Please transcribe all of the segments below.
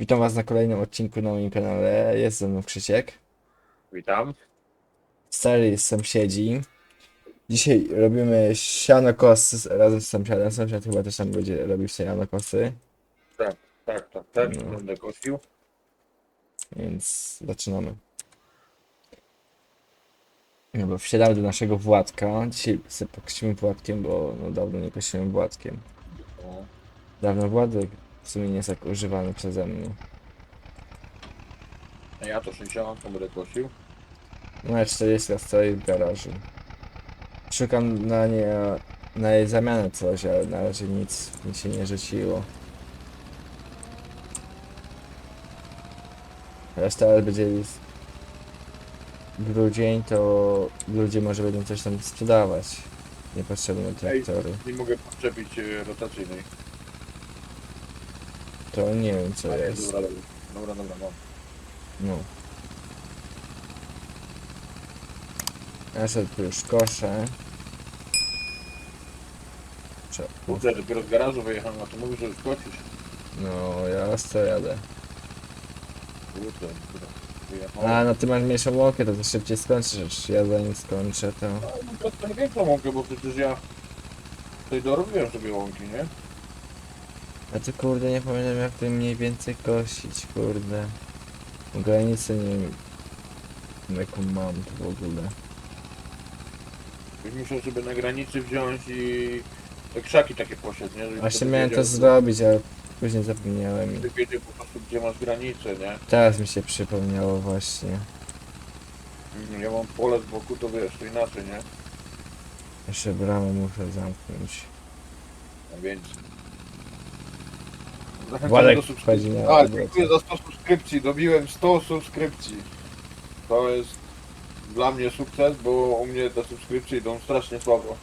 Witam was na kolejnym odcinku na moim kanale. Jest ze mną Krzysiek. Witam. Stary z sąsiedzi. Dzisiaj robimy siano kosy z- razem z sąsiadem. Sąsiad chyba też tam będzie robił siano kosy, Tak, tak, tak. No. Będę kosił. więc zaczynamy. No bo wsiadamy do naszego Władka. Dzisiaj sobie pokosimy Władkiem, bo no dawno nie kosiłem Władkiem. O, Dawno Władek w sumie nie jest tak używany przeze mnie. A ja to 60 będę kosił. No 40 stoi w garażu. Szukam na nie na jej zamianę coś, ale na razie nic mi się nie rzuciło. Reszta ale będzie w grudzień, to ludzie może będą coś tam sprzedawać. Niepotrzebne traktory. Nie mogę podczepić e, rotacyjnej. To nie wiem co jest. Dobra, dobra, dobra, dobra, mam. No. Ja sobie tu już koszę. Cze- Kurde, dopiero z garażu wyjechałem, a tu mówisz, że już kosisz. No, ja co jadę. Kurde, kurde. A, Wyjechałem. no ty masz mniejszą łąkę, to ty szybciej skończysz. Ja zanim skończę, to... No, to trochę większą łąkę, bo przecież ja tutaj dorobiłem sobie łąki, nie? A ty kurde nie pamiętam jak ty mniej więcej kosić, kurde. Granicę nie wiem... Jaką mam tu w ogóle. Muszę sobie na granicy wziąć i te krzaki takie posiać, nie? Żebyś Właśnie miałem to wiedział, zrobić, ale później zapomniałem. Ty wiedział po prostu, gdzie masz granicę, nie? Teraz mi się przypomniało właśnie. Mhm, Ja mam pole z boku, to wiesz, to inaczej, nie? Jeszcze bramę muszę zamknąć. A więc. Zachęcamy Władek do subskrypcji. na A, obrót. dziękuję za 100 subskrypcji. Dobiłem 100 subskrypcji. To jest dla mnie sukces, bo u mnie te subskrypcje idą strasznie słabo.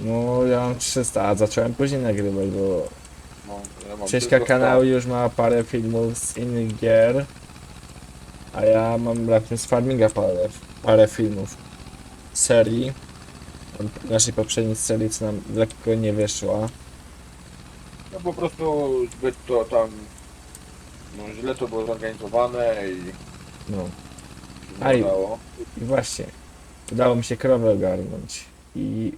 No ja mam 300, a zacząłem później nagrywać, bo No, ja mam tylko kanał już ma parę filmów z innych gier, a ja mam raptem z Farminga parę, parę filmów serii, naszej poprzedniej serii, co nam lekko nie wyszła. 100. No po prostu zbyt to tam. No źle to było zorganizowane i No nie udało. i właśnie, udało mi się krowę ogarnąć i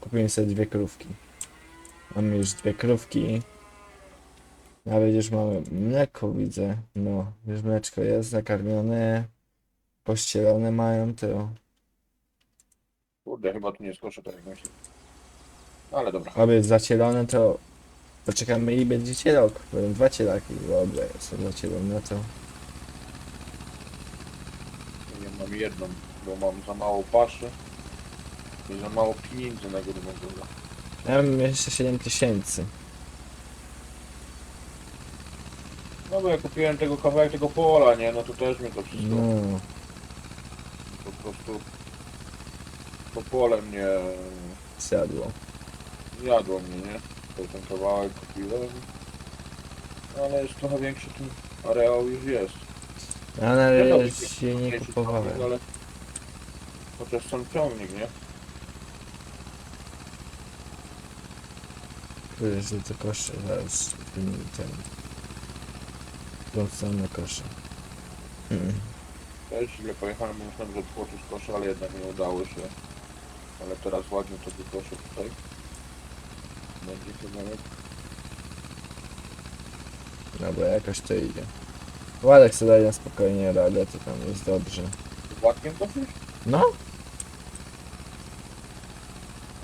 kupiłem sobie dwie krówki. Mamy już dwie krówki. Nawet już mamy mleko, widzę. No, już mleczko jest nakarmione. Pościelone mają to. Kurde, chyba tu nie skoszę tak jak myślę. Ale dobra. Aby zacielone, to poczekamy i będzie cielok. Będą dwa cielaki. Dobra, są zacielone, to Ja mam jedną, bo mam za mało paszy i za mało pieniędzy na grubą górę. ja mam jeszcze 7 tysięcy. No bo ja kupiłem tego kawałek tego pola, nie? No to też mnie to wszystko No, po prostu to pole mnie zjadło. zjadło mnie, nie? To ten kawałek kupiłem. Ale jest trochę większy ten areał już jest. Ja na Wiadomo, razie nie Mniejszy kupowałem. ciągnik, Ale chociaż sam ciągnik, nie? Kurde, że to kosze zaraz wymienię ten. Tą stronę kosze. Mm. Też źle pojechałem, bo myślałem, że tłoczyć kosze, ale jednak nie udało się. Ale teraz ładnie to wykoszę tutaj. Będzie kawałek. No bo jakoś to idzie. Władek sobie daje spokojnie radę, to tam jest dobrze. Władkiem kosisz? No?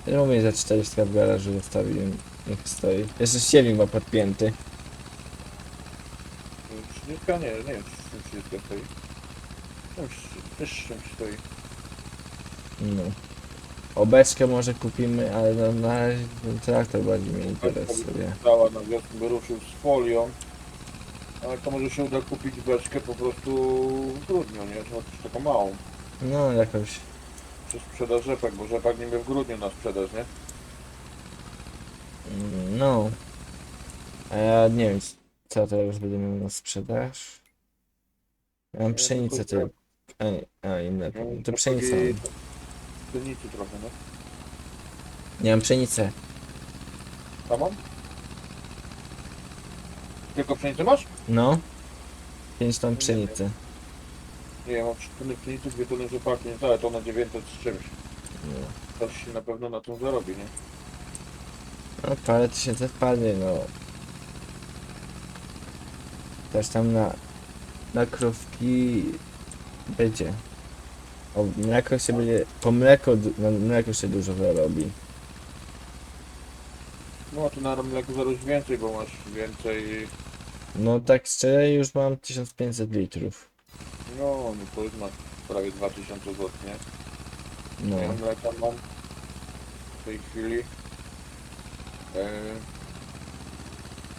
Ja mówię, że 400 w garażu zostawiłem, niech stoi. Jeszcze siewnik ma podpięty. 30? Nie, nie wiem, czy 30 stoi. Czymś, też czymś stoi. No. Obeczkę może kupimy, ale no, na razie ten traktor bardziej mnie interesuje. Dała na wiosnę, by ruszył z folią. Ale to może się uda kupić beczkę po prostu w grudniu, nie? Chociaż taką małą. No jakoś. Czy sprzedaż rzepek, bo rzepak niby w grudniu na sprzedaż, nie? mm, No. A ja nie wiem, co teraz będę miał na sprzedaż. Ja mam pszenicę tylko- tylko. A, nie, a inne. To pszenica. mam. Pszenicy trochę, nie? Nie mam pszenicy. Tam mam? Tylko pszenicę masz? No. 5 ton pszenicy. Nie, ja mam 3 tony pszenicy, 2 tony rzepaki, nie ale to na 900 z czymś. No, Ktoś się na pewno na tym zarobi, nie? no parę tysięcy wpadnie, no. Też tam na, na krówki będzie. O mleko się będzie, po mleko, na mleko się dużo zarobi. No tu na mleku zarobisz więcej, bo masz więcej... No tak szczerze już mam 1500 litrów. No, no to jest na prawie 2000 zł, nie? No, Ja mleka mam w tej chwili e,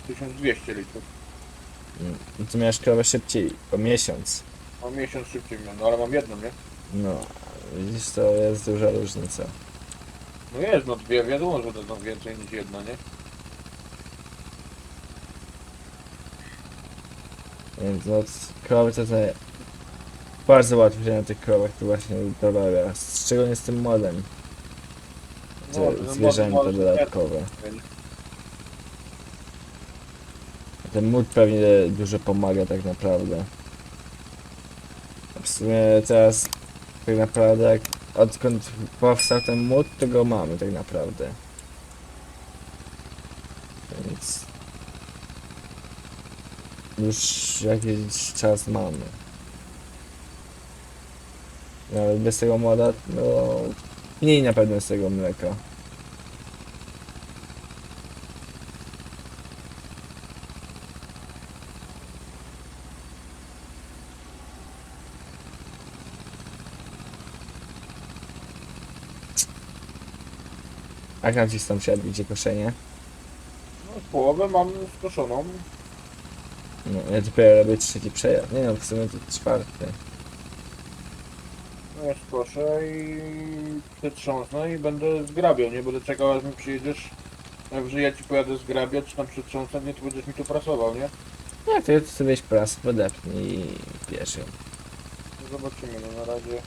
1200 litrów. no to miałeś krowę szybciej, o miesiąc. Mam miesiąc szybciej no ale mam jedną, nie? No, widzisz, to jest duża różnica. No jest, no dwie, wiadomo, że to są więcej niż jedna, nie? Więc no, krowy to, to bardzo łatwo się na tych krowach to właśnie dorabia. Szczególnie z tym modem. No, Te zwierzęta dodatkowe. Ten mód pewnie dużo pomaga tak naprawdę. W sumie teraz tak naprawdę jak odkąd powstał ten mód, to go mamy tak naprawdę. Więc już jakiś czas mamy. Nawet bez tego moda, no mniej na pewno z tego mleka. Jak nam ci sąsiad idzie koszenie? No, połowę mam skoszoną. No, ja dopiero robię trzeci przejazd. Nie no, w sumie to czwarty. No ja skoszę i przetrząsnę i będę zgrabiał, nie? Będę czekał aż mi przyjedziesz. Najwyżej ja ci pojadę zgrabiać, czy tam przetrząsać, nie? To będziesz mi tu prasował, nie? Jak to jest sobie weź prasę, podepnij i bierz ją. No zobaczymy, no na razie...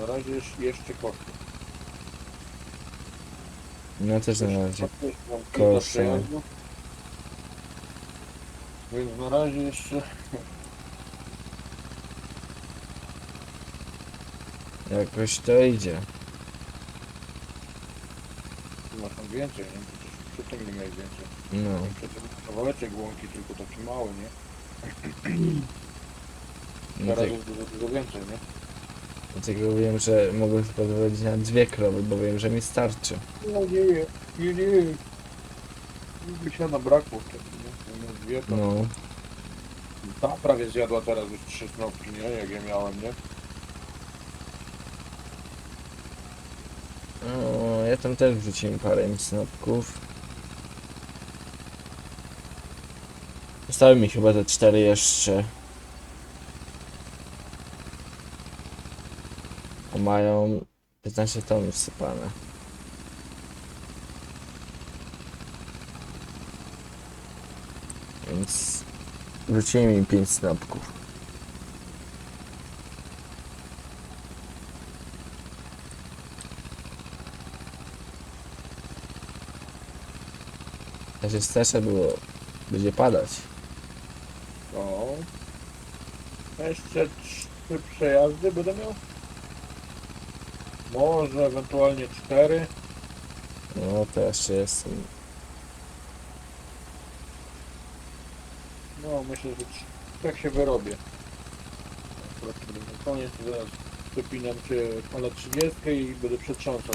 Na razie jeszcze, koszty. No też na razie. Przejazdów. Więc na razie jeszcze... Jakoś to idzie. Masz tam więcej, nie? Przecież przy tym nie miałeś więcej. No. Przy tym kawałeczek łąki, tylko taki mały, nie? no Teraz tak, dużo, dużo więcej, nie? Dlatego wiem, że mogę pozwolić na dwie krowy, bo wiem, że mi starczy. No nie, nie, nie. By się nabrakło wtedy, nie? No, dwie to... No. Ta prawie zjadła teraz już trzy snopki, nie? Jak ja miałem, nie? no. Ja tam też wrzuciłem parę im snopków. Zostały mi chyba te cztery jeszcze. Mają 15 ton wsypane. Więc wrzuciłem im 5 snopków. Ja się streszę, było będzie padać. No. Jeszcze trzy przejazdy będę miał? Może ewentualnie cztery. No jeszcze jest. No myślę, że tak się wyrobię. Akurat to będę miał koniec, zaraz przepinam się na 30 i będę przetrząsał.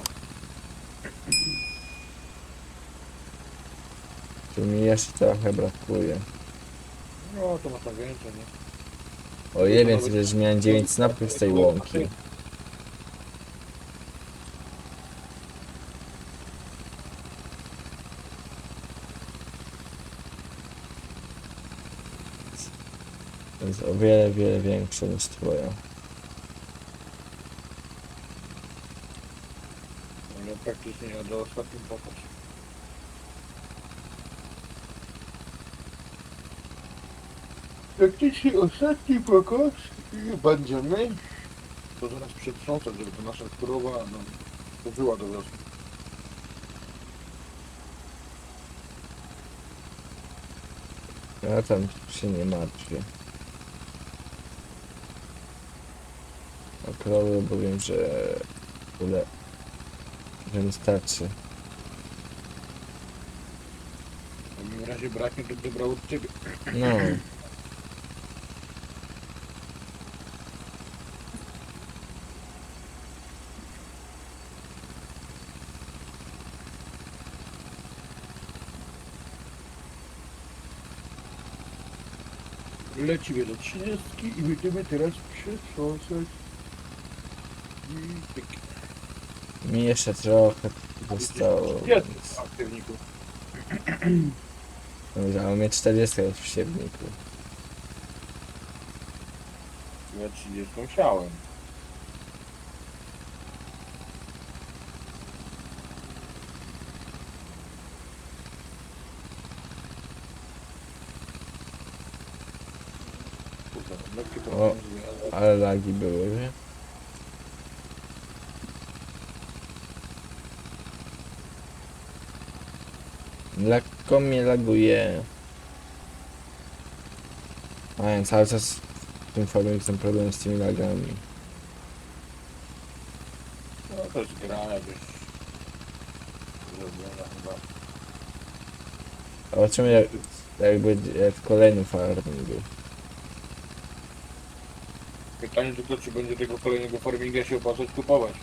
Tu mi jeszcze trochę brakuje. No to masz tam więcej, nie? O więcej, że miałem 9 snapków z tej łąki. Więc o wiele, wiele większe niż twoja. No praktycznie ja do ostatnim popatrz. Praktycznie ostatni pokaz i będziemy to zaraz przetrząsać, żeby to nasza krowa no, pożyła do wiosny. Ja tam się nie martwię. Krowy, bo wiem, że tyle, że mi starczy. W takim razie braknie, to by brał od ciebie. No. Lecimy do 30 i będziemy teraz przetrząsać. Mi jeszcze trochę zostało. Jest aktywników. No, a mnie 40 jest w siewniku. Ja 30 chciałem. Kurde, lekkie O. problemy, ale- Ale lagi były, wie? Lekko mnie laguje. A ja cały czas w tym formie są problem z tymi lagami. No to jest gra jakaś zrobiona chyba. Zobaczymy jak, jak będzie w kolejnym farmingu. Pytanie tylko, czy będzie tego kolejnego farminga się opłacać kupować.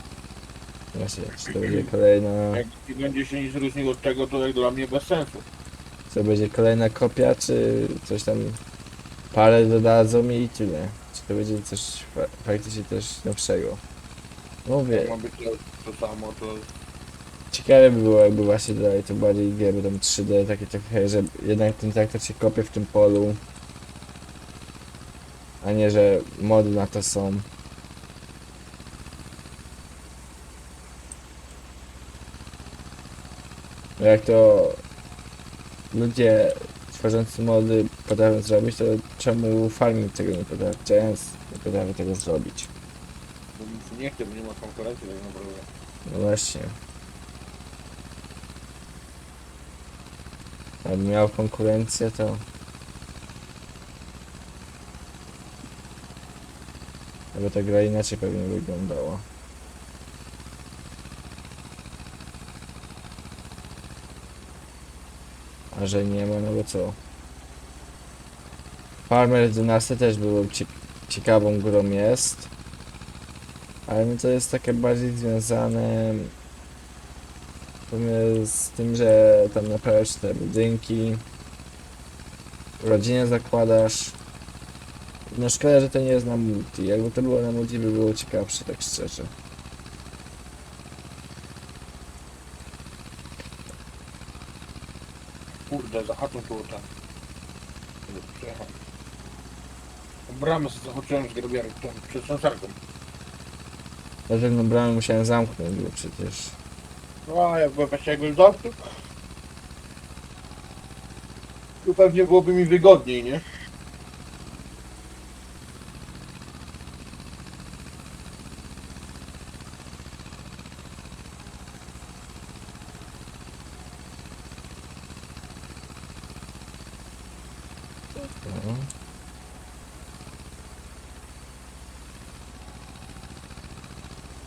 Właśnie, czy to będzie kolejna... Jak nie będzie się nic różnił od tego, to jak dla mnie bez sensu. Co będzie kolejna kopia, czy coś tam parę dodadzą mi i tyle. Czy to będzie coś fa faktycznie też nowszego. Mówię, Jak ma być to, to samo, to ciekawe by było jakby właśnie dodali to bardziej wiemy tam 3D, takie trochę, że jednak ten traktor się kopie w tym polu. A nie, że mody na to są. Bo Jak to ludzie tworzący mody potrafią zrobić, to czemu farming tego nie potrafi, Giants nie potrafi tego zrobić? bo się nie chce, bo nie ma konkurencji tak naprawdę. No właśnie. Jakby miał konkurencję, to... Aby ta gra inaczej pewnie wyglądała. A że nie ma, no bo co? Farmer 12 też było cie ciekawą grą jest. Ale mi to jest takie bardziej związane z tym, że tam naprawiasz te budynki, rodzinę zakładasz. No szkoda, że to nie jest na multi. Jakby to było na multi, by było ciekawsze, tak szczerze. Kurde, za chatą tu tam. Przejechał. Bramę sobie zahaczyłem z grabiarą, tą przed sąsiarką. Dlatego bramę musiałem zamknąć, bo przecież... No a jakby właśnie jakbym zamknął, to pewnie byłoby mi wygodniej, nie? No.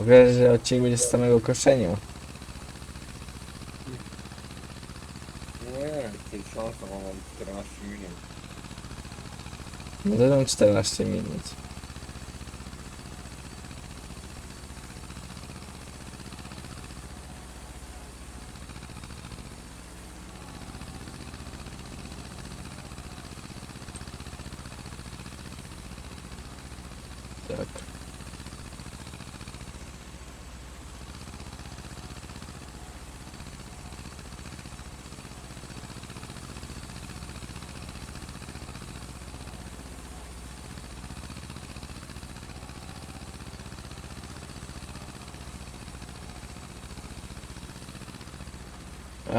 Powiedzę, że odcinek będzie z samego koszenia. Nie, przed książką mam 14 minut. No to mam 14 minut. Tak.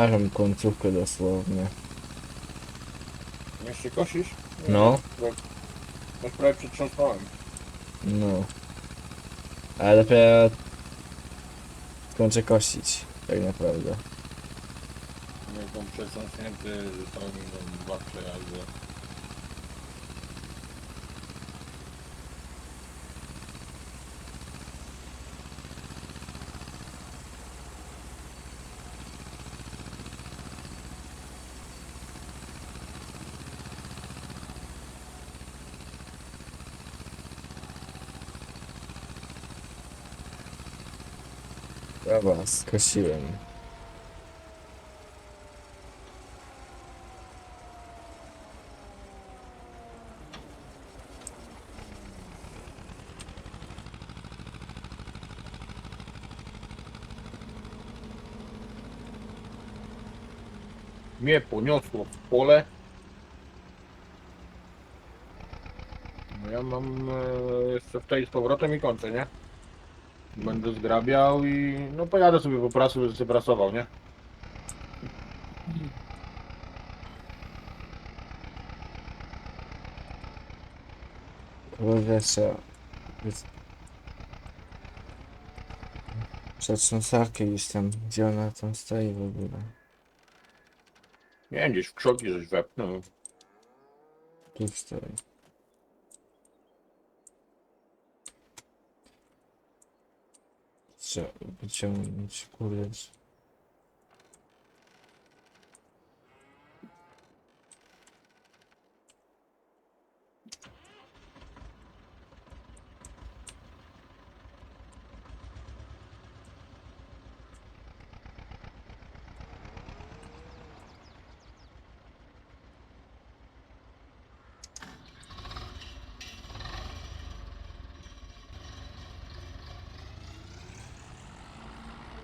Aż mam końcówkę dosłownie. Jeszcze kosisz? No. Już prawie przetrząsnąłem. No. Ale dopiero kończę kosić, tak naprawdę. Jak tam przetrząsnięty, no, dwa przejazdy. Dobra, skosiłem. Mnie poniosło w pole. No ja mam e, jeszcze w tej z powrotem i kończę, nie? Będę zgrabiał i no pojadę sobie po pracy, będę sobie prasował, nie? Kurde, trzeba... Jest- Przetrząsarkę gdzieś tam, gdzie ona tam stoi w ogóle. Nie wiem, gdzieś w krzoki żeś wepnął. Tu stoi. Все, почему курец?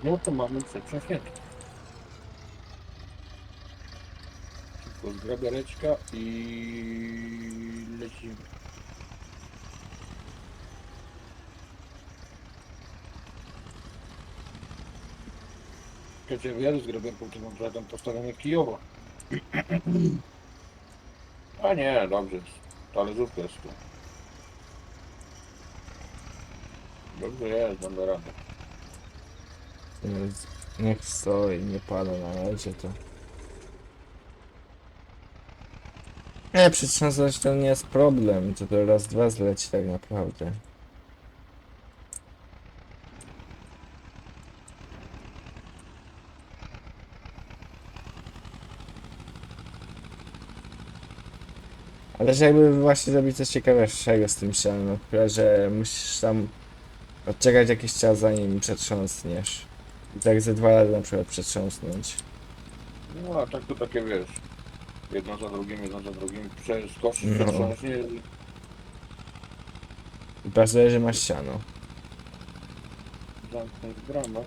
No to mamy przetrząśnięte. Tylko zgrabiareczka i lecimy. Kiedy wyjadę z grabiarką, to mam tam postawione kijowo. A nie, dobrze. Talerzówka jest tu. Dobrze jest, będę radę. Niech stoi, nie pada na razie to. Nie, przetrząsać to nie jest problem, to to raz, dwa zleci tak naprawdę. Ale że jakby właśnie zrobić coś ciekawszego z tym przykład, że musisz tam odczekać jakiś czas zanim przetrząsniesz. I tak ze dwa razy na przykład przetrząsnąć. No a tak to takie wiesz. Jedno za drugim, jedno za drugim. Przeskoczyć, No. przetrząśnie. I pasuje, że masz siano. Zamknąć bramę.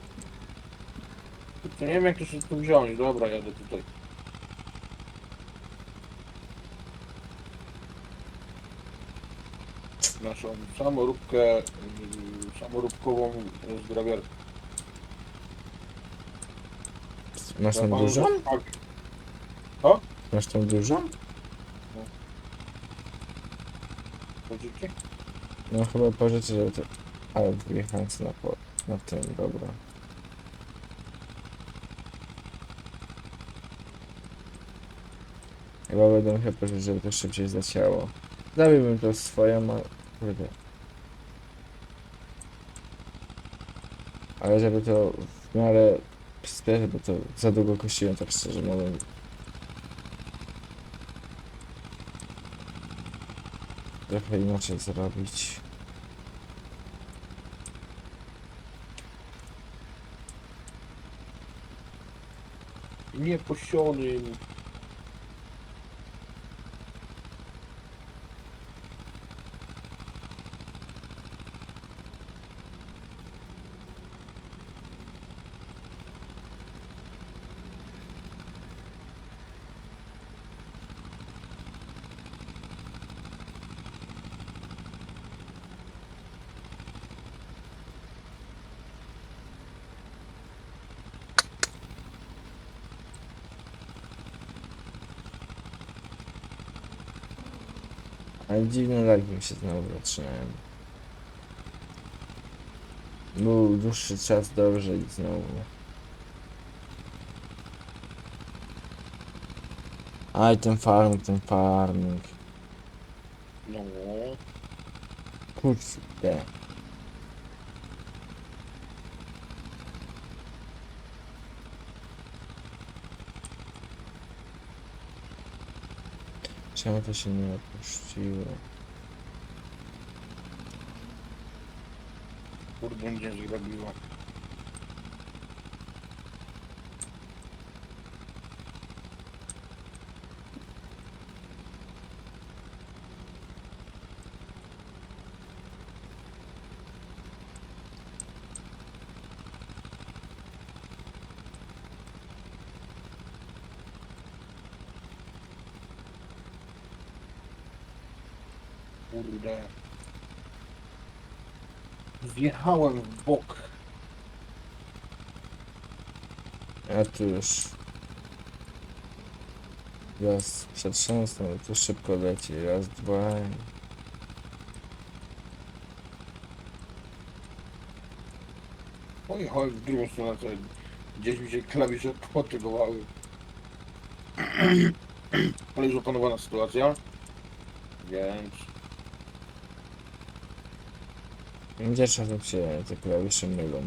Nie wiem jak to się tu wziąć. Dobra, jadę tutaj. Naszą samoróbkę, yy, samoróbkową zgrabiarkę. Masz tą dużą? Tak. Masz tą dużą? Chodzicie? No chyba pożyczę, żeby to... Ale wjechałem na, po... na tym, dobra. Chyba będę musiał pożyczyć, żeby to szybciej zaciało. Zabiłbym to swoją, a... Kurde. Ale żeby to w miarę przyspieszyć, bo to za długo kościłem, tak szczerze mówiąc. Trochę inaczej zrobić. Nieposionym. Ale dziwne lagi mi się znowu zaczynają. Był dłuższy czas dobrze i znowu. Aj, ten farming, ten farming. No. Kurde. Czemu to się nie opuściło? Kurde, nie zrobiła. Kurde. Zjechałem w bok. Ja tu już. Raz przetrząsnę, ale tu szybko leci. Raz, dwa. i- Pojechałem w drugą stronę, co gdzieś mi się klawisze potygowały. Ale już opanowana sytuacja. Więc Gdzie czasem się te klawisze mylą.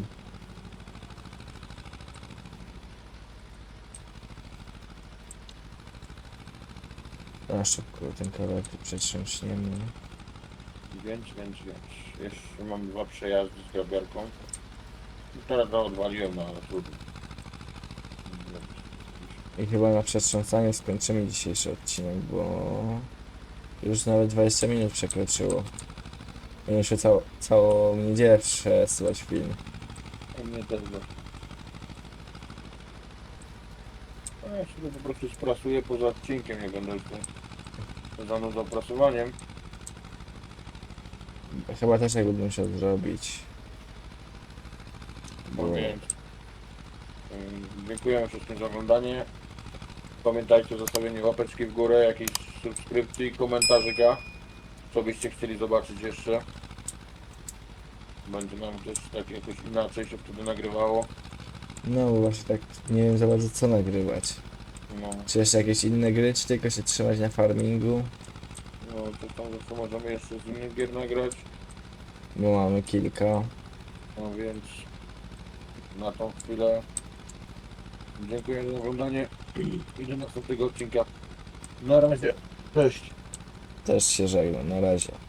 A szybko ten kawałek przetrząśniemy. Więc, więc, więc. Jeszcze mam dwa przejazdy z grabiarką. I teraz to odwaliłem na trudno. I chyba na przetrząsaniu skończymy dzisiejszy odcinek, bo już nawet 20 minut przekroczyło. Będę się cał całą niedzielę przesyłać film. A mnie też go. A ja sobie po prostu sprasuję poza odcinkiem, nie będę już tu zanudzał prasowaniem. Chyba też tak będę musiał zrobić. No Bo więc ym, dziękuję wszystkim za oglądanie. Pamiętajcie o zostawieniu łapeczki w górę, jakiejś subskrypcji, komentarzyka. Co byście chcieli zobaczyć jeszcze. Będzie nam też tak jakoś inaczej się wtedy nagrywało. no właśnie tak nie wiem za bardzo co nagrywać. No, Czy jeszcze jakieś inne gry, czy tylko się trzymać na farmingu? no to tam zawsze możemy jeszcze z innych gier nagrać. Bo mamy kilka. No więc na tą chwilę dziękuję za oglądanie i do następnego odcinka. Na razie. Cześć. Też się żegnam. Na razie.